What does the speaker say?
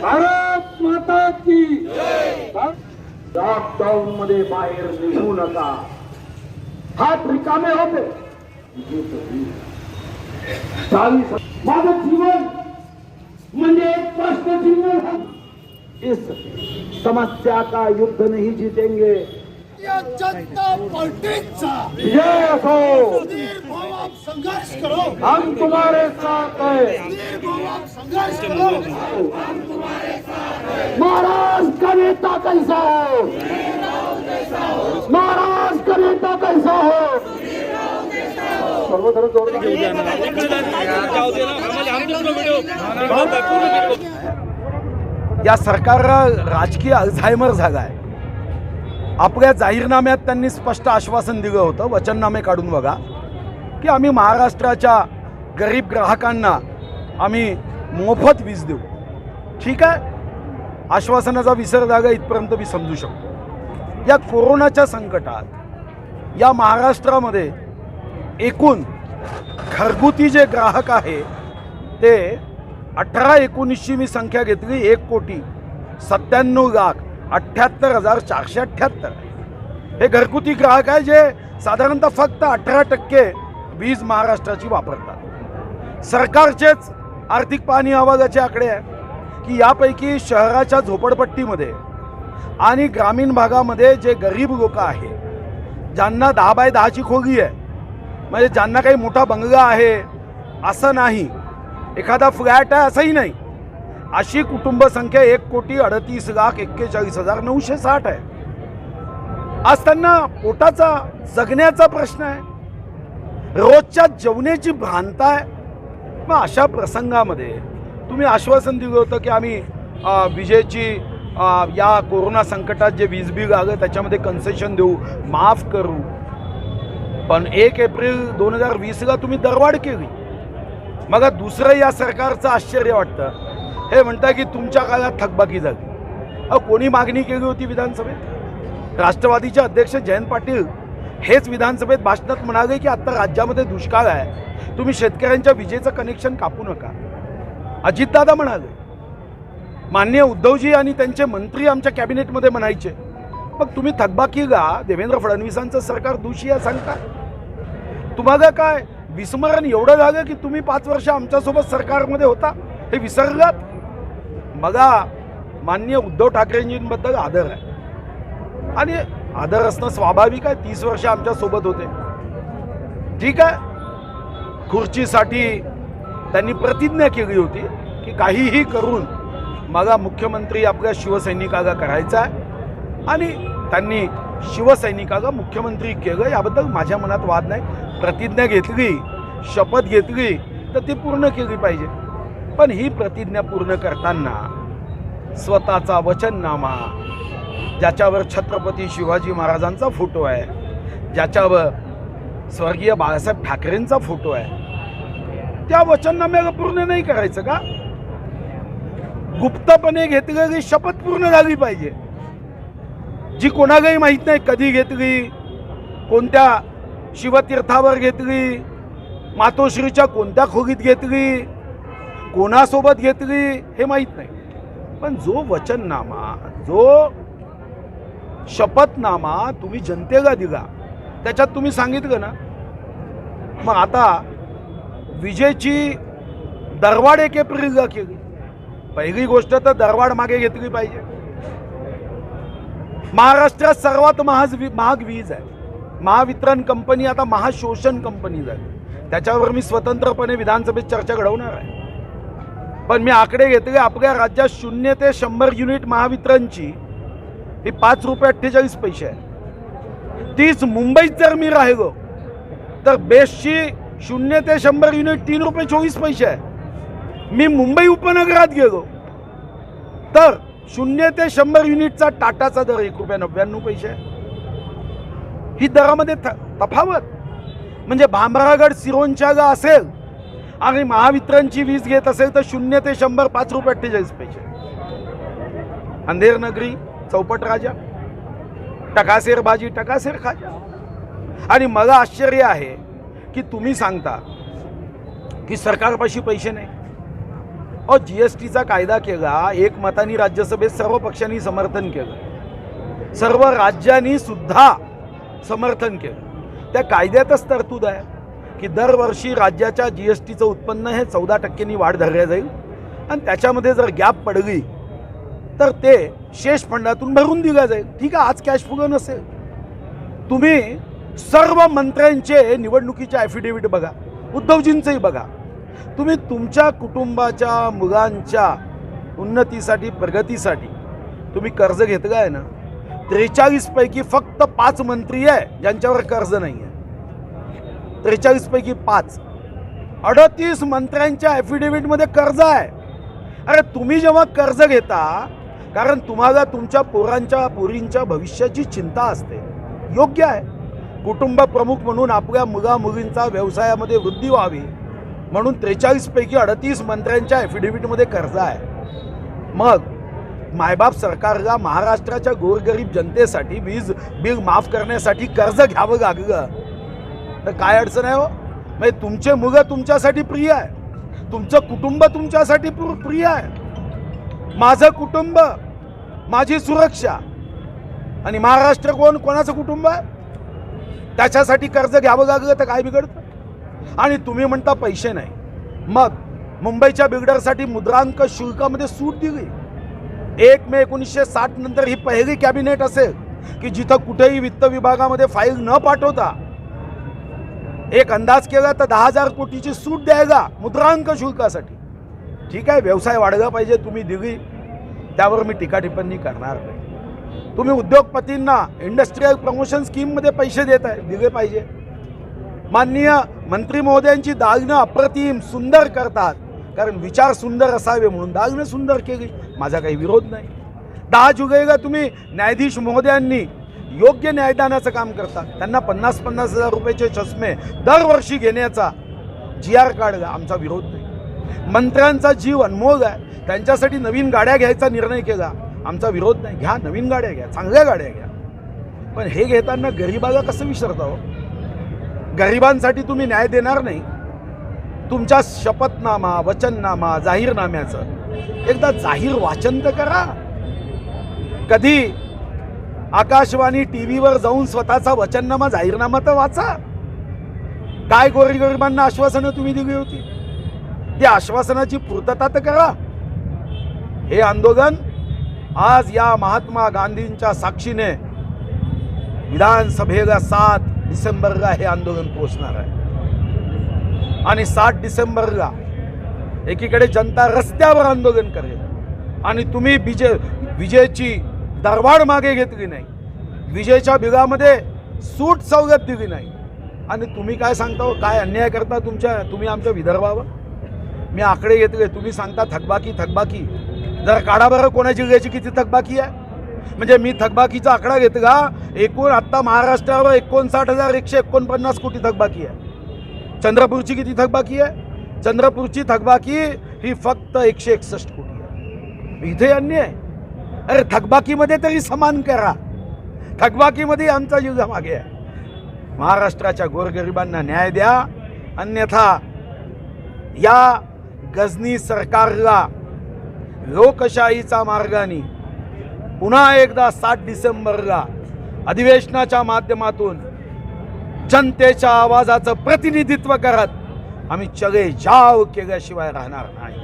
भारत माता की लॉकडाऊन मध्ये बाहेर निघू नका. हात रिकामे होते. चाळीस माझं जीवन म्हणजे एक प्रश्न जीवन इस समस्या का युद्ध नहीं जीतेंगे? या जनता संघर्ष करो हो. हम तुम्हारे साथ हैं. संघर्ष करो महाराज का नेता कैसा हो? महाराज का नेता कैसा हो? या सरकारला राजकीय अल्झायमर झाला आहे आपल्या जाहीरनाम्यात त्यांनी स्पष्ट आश्वासन दिलं होतं वचननामे काढून बघा की आम्ही महाराष्ट्राच्या गरीब ग्राहकांना आम्ही मोफत वीज देऊ. ठीक आहे? आश्वासनाचा विसर जागा इथपर्यंत मी समजू शकतो. या कोरोनाच्या संकटात या महाराष्ट्रामध्ये एकूण घरगुती जे ग्राहक आहे ते अठरा एकोणीसची मी संख्या घेतली एक कोटी सत्त्याण्णव लाख अठ्ठ्याहत्तर हजार चारशे अठ्ठ्याहत्तर. हे घरगुती ग्राहक आहे जे साधारणतः फक्त अठरा टक्के वीज महाराष्ट्राची वापरतात. सरकारचेच आर्थिक पाणी आवाजाचे आकडे आहे की यापैकी शहराच्या झोपडपट्टीमध्ये आणि ग्रामीण भागामध्ये जे गरीब लोक आहे ज्यांना दहा बाय दहाची खोगी आहे म्हणजे ज्यांना काही मोठा बंगला आहे असं नाही. एखादा फ्लॅट आहे असंही नाही. अशी कुटुंब संख्या एक कोटी अडतीस लाख एक्केचाळीस हजार नऊशे साठ आहे. आज त्यांना पोटाचा जगण्याचा प्रश्न आहे. रोजच्या जेवण्याची भ्रांत आहे. मग अशा प्रसंगामध्ये तुम्ही आश्वासन दिलं होतं की आम्ही विजेची या कोरोना संकटात जे वीज बिल आलं त्याच्यामध्ये कन्सेशन देऊ माफ करू. पण एक एप्रिल दोन हजार वीसला तुम्ही दरवाढ केली. मग दुसरं या सरकारचं आश्चर्य वाटतं. हे म्हणता की तुमच्या काळात थकबाकी झाली. अहो कोणी मागणी केली होती विधानसभेत? राष्ट्रवादीचे अध्यक्ष जयंत पाटील हेच विधानसभेत भाषणात म्हणाले की आत्ता राज्यामध्ये दुष्काळ आहे. तुम्ही शेतकऱ्यांच्या विजेचं कनेक्शन कापू नका. अजितदादा म्हणाले मान्य उद्धवजी आणि त्यांचे मंत्री आमच्या कॅबिनेटमध्ये म्हणायचे मग तुम्ही थकबाकीला देवेंद्र फडणवीसांचं सरकार दोषी आहे सांगता. तुम्हाला काय विस्मरण एवढं झालं की तुम्ही पाच वर्ष आमच्यासोबत सरकारमध्ये होता? हे विसरलात? मला मान्य उद्धव ठाकरेंजींबद्दल आदर आहे. आणि आदर असणं स्वाभाविक आहे तीस वर्ष आमच्यासोबत होते. ठीक आहे? खुर्चीसाठी त्यांनी प्रतिज्ञा केली होती की काहीही करून मला मुख्यमंत्री आपल्या शिवसैनिकाला करायचा आहे. आणि त्यांनी शिवसैनिकाला मुख्यमंत्री केलं याबद्दल माझ्या मनात वाद नाही. प्रतिज्ञा घेतली शपथ घेतली तर ती पूर्ण केली पाहिजे. पण ही प्रतिज्ञा पूर्ण करताना स्वतःचा वचननामा ज्याच्यावर छत्रपती शिवाजी महाराजांचा फोटो आहे ज्याच्यावर स्वर्गीय बाळासाहेब ठाकरेंचा फोटो आहे त्या वचननाम्याला पूर्ण नाही करायचं का? गुप्तपणे घेतलेली शपथ पूर्ण झाली पाहिजे. जी कोणालाही माहीत नाही कधी घेतली कोणत्या शिवतीर्थावर घेतली मातोश्रीच्या कोणत्या खोगीत घेतली कोणासोबत घेतली हे माहीत नाही. पण जो वचननामा जो शपथनामा तुम्ही जनतेला दिला त्याच्यात तुम्ही सांगितलं ना मग आता विजेची दरवाढ एक एप्रिलला केली पहिली गोष्ट तर दरवाढ मागे घेतली पाहिजे. महाराष्ट्रात सर्वात महाग वी महाग वीज आहे. महावितरण कंपनी आता महाशोषण कंपनी झाली. त्याच्यावर मी स्वतंत्रपणे विधानसभेत चर्चा घडवणार आहे. पण मी आकडे घेतले आपल्या राज्यात शून्य ते शंभर युनिट महावितरणची ही पाच रुपये अठ्ठेचाळीस पैसे आहे तीच मुंबईत जर मी राहिलो तर बेस्टची शून्य ते शंभर युनिट तीन रुपये चोवीस पैसे आहे. मी मुंबई उपनगरात गेलो. तर शून्य ते शंभर युनिटचा टाटाचा दर एक रुपया नव्याण्णव पैसे आहे. ही दरामध्ये थ- तफावत. म्हणजे भामरागड गा असेल आणि महावितरणची वीज घेत असेल तर शून्य ते शंभर पाच रुपये अठ्ठेचाळीस पैसे अंधेर नगरी चौपट राजा. टकासेर भाजी टकासेर खाजा. आणि मला आश्चर्य आहे की तुम्ही सांगता की सरकारपाशी पैसे नाही? अहो जी एस टीचा कायदा केला एक मतानी राज्यसभेत सर्व पक्षांनी समर्थन केलं. सर्व राज्यांनी सुद्धा समर्थन केलं. त्या कायद्यातच तरतूद आहे की दरवर्षी राज्याच्या जी एस टीचं उत्पन्न हे चौदा टक्क्यांनी वाढ धरल्या जाईल. आणि त्याच्यामध्ये जर गॅप पडली तर ते शेष फंडातून भरून दिलं जाईल. ठीक आहे आज कॅश फुगं नसेल. तुम्ही सर्व मंत्र्यांचे निवडणुकीचे ॲफिडेव्हिट बघा. उद्धवजींचंही बघा. तुम्ही तुमच्या कुटुंबाच्या मुलांच्या उन्नतीसाठी प्रगतीसाठी तुम्ही कर्ज घेतलं आहे ना? त्रेचाळीसपैकी फक्त पाच मंत्री आहे ज्यांच्यावर कर्ज नाही आहे त्रेचाळीसपैकी पाच. अडतीस मंत्र्यांच्या ॲफिडेव्हिटमध्ये कर्ज आहे. अरे तुम्ही जेव्हा कर्ज घेता कारण तुम्हाला तुमच्या पोरांच्या पोरींच्या भविष्याची चिंता असते. योग्य आहे. कुटुंब प्रमुख म्हणून आपल्या मुला मुलींचा व्यवसायामध्ये वृद्धी व्हावी म्हणून त्रेचाळीसपैकी अडतीस मंत्र्यांच्या ॲफिडेव्हिटमध्ये कर्ज आहे. मग मायबाप सरकारला महाराष्ट्राच्या गोरगरीब जनतेसाठी वीज बिल माफ करण्यासाठी कर्ज घ्यावं लागलं. तर काय अडचण आहे हो? म्हणजे तुमचे मुलं तुमच्यासाठी प्रिय आहे. तुमचं कुटुंब तुमच्यासाठी प्र- प्रिय आहे. माझं कुटुंब माझी सुरक्षा. आणि महाराष्ट्र कोण कोणाचं कुटुंब आहे? त्याच्यासाठी कर्ज घ्यावं लागलं तर काय बिघडतं? आणि तुम्ही म्हणता पैसे नाही. मग मुंबईच्या बिगडरसाठी मुद्रांक शुल्कामध्ये सूट दिली. एक मे एकोणीसशे साठ नंतर ही पहिली कॅबिनेट असेल की जिथं कुठेही वित्त विभागामध्ये फाईल न पाठवता एक अंदाज केला तर दहा हजार कोटीची सूट द्यायला मुद्रांक शुल्कासाठी. ठीक आहे व्यवसाय वाढला पाहिजे तुम्ही दिली. त्यावर मी टीका टिप्पणी करणार नाही. तुम्ही उद्योगपतींना इंडस्ट्रीयल प्रमोशन स्कीममध्ये पैसे देत आहे दिले पाहिजे. माननीय मंत्री महोदयांची दालनं अप्रतिम सुंदर करतात. कारण विचार सुंदर असावे म्हणून दालनं सुंदर केली. माझा काही विरोध नाही. दहा जुलैला तुम्ही न्यायाधीश महोदयांनी योग्य न्यायदानाचं काम करतात. त्यांना पन्नास पन्नास हजार रुपयाचे चष्मे दरवर्षी घेण्याचा जी आर काढला आमचा विरोध नाही. मंत्र्यांचा जीव अनमोल आहे. त्यांच्यासाठी नवीन गाड्या घ्यायचा निर्णय केला. आमचा विरोध नाही. घ्या नवीन गाड्या घ्या चांगल्या गाड्या घ्या. पण हे घेताना गरिबाला कसं विसरता हो? गरिबांसाठी तुम्ही न्याय देणार नाही. तुमच्या शपथनामा वचननामा जाहीरनाम्याचं. एकदा जाहीर वाचन तर करा. कधी आकाशवाणी टी व्हीवर जाऊन स्वतःचा वचननामा जाहीरनामा तर वाचा. काय गोरगरिबांना आश्वासनं तुम्ही दिली होती? त्या आश्वासनाची पूर्तता तर करा. हे आंदोलन आज या महात्मा गांधींच्या साक्षीने विधानसभेला सात डिसेंबरला हे आंदोलन पोहोचणार आहे. आणि सात डिसेंबरला एकीकडे जनता रस्त्यावर आंदोलन करेल आणि तुम्ही विजय विजयची दरवाढ मागे घेतली नाही. विजयच्या बिगामध्ये सूट सवलत दिली नाही. आणि तुम्ही काय सांगता हो? काय अन्याय करता तुमच्या तुम्ही आमच्या विदर्भावर? मी आकडे घेतले तुम्ही सांगता थकबाकी थकबाकी. जर काढा बरं कोणा जिल्ह्याची किती थकबाकी आहे? म्हणजे मी थकबाकीचा आकडा घेतला एकूण आत्ता महाराष्ट्रावर एकोणसाठ हजार एकशे एकोणपन्नास कोटी थकबाकी आहे. चंद्रपूरची किती थकबाकी आहे? चंद्रपूरची थकबाकी ही फक्त एकशे एकसष्ट कोटी आहे. इथे अन्य आहे. अरे थकबाकीमध्ये तरी समान करा. थकबाकीमध्ये आमचा जिल्हा मागे आहे. महाराष्ट्राच्या गोरगरिबांना न्याय द्या. अन्यथा या गजनी सरकारला लोकशाहीचा मार्गाने पुन्हा एकदा सात डिसेंबरला अधिवेशनाच्या माध्यमातून जनतेच्या आवाजाचं प्रतिनिधित्व करत आम्ही चले जाव केल्याशिवाय राहणार नाही.